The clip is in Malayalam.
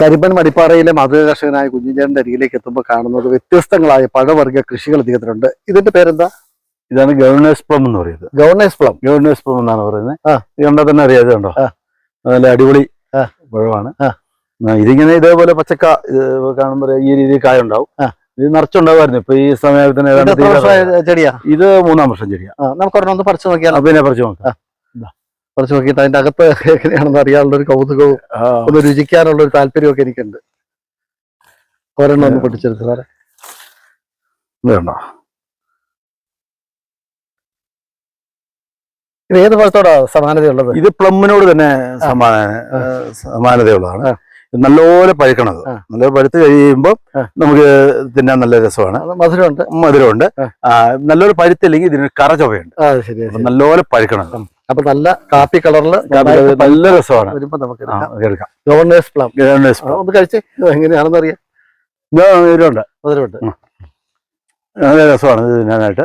കരിമ്പൻ മടിപ്പാറയിലെ മാതൃക കർഷകനായ കുഞ്ഞിഞ്ചേട്ടന്റെ അരികിലേക്ക് എത്തുമ്പോൾ കാണുന്നത് വ്യത്യസ്തങ്ങളായ പഴവർഗ കൃഷികൾ അധികത്തിലുണ്ട് ഇതിന്റെ പേരെന്താ? ഇതാണ് ഗവർണേഴ്സ് പ്ലം എന്ന് പറയുന്നത്. Governor's plum. ഗവർണേഴ്സ് പ്ലം എന്നാണ് പറയുന്നത്. ഇത് കണ്ടാൽ തന്നെ അറിയാതെ കണ്ടോ? ആ. നല്ല അടിപൊളി. പഴമാണ്. ഇതിങ്ങനെ ഇതേപോലെ പച്ചക്ക കാണുമ്പോ കാണുമ്പോൾ ഈ രീതിയിൽ കായ ഉണ്ടാവും ഇത് നിറച്ചുണ്ടാവുമായിരുന്നു. ഇപ്പൊ ഈ സമയത്തിന്. ചെടിയാ? ഇത് മൂന്നാം വർഷം ചെടിയാ. നമുക്ക് ഒന്ന് പറിച്ചു നോക്കിയാൽ പിന്നെ പറിച്ചു നോക്കാം. പറിച്ചു നോക്കിയിട്ട് അതിന്റെ അകത്ത് എങ്ങനെയാണെന്ന് അറിയാനുള്ള ഒരു കൗതുകവും. ഒന്ന് രുചിക്കാനുള്ള ഒരു താല്പര്യമൊക്കെ എനിക്കുണ്ട്. ഒരെണ്ണം ഒന്ന് പൊട്ടിച്ചെടുത്ത് സാറേ. ഇത് കണ്ടോ? ഇത് ഏത് പഴത്തോടാ സമാനതയുള്ളത്? ഇത് പ്ലമ്മിനോട് തന്നെ സമാന. സമാനതയുള്ളതാണ്. നല്ലപോലെ പഴുക്കണത്. നല്ല പഴുത്ത് കഴിയുമ്പോൾ. നമുക്ക് തിന്നാൻ നല്ല രസമാണ്. മധുരമുണ്ട്. മധുരമുണ്ട്. നല്ലൊരു നല്ലപോലെ പഴുത്തില്ലെങ്കിൽ ഇതിന് കറ ചൊവയുണ്ട്. നല്ലപോലെ പഴുക്കണം അപ്പൊ നല്ല കാപ്പി കളറിൽ നല്ല രസമാണ്. വരുമ്പോ നമുക്ക് എടുക്കാം എടുക്കാം ഗവർണേഴ്സ് പ്ലം ഗവർണേഴ്സ് ആ, ഒന്ന് കഴിച്ചേ. എങ്ങനെയാണെന്ന് അറിയാം മധുരമുണ്ട്. നല്ല രസമാണ് ഇത് തിന്നാനായിട്ട്.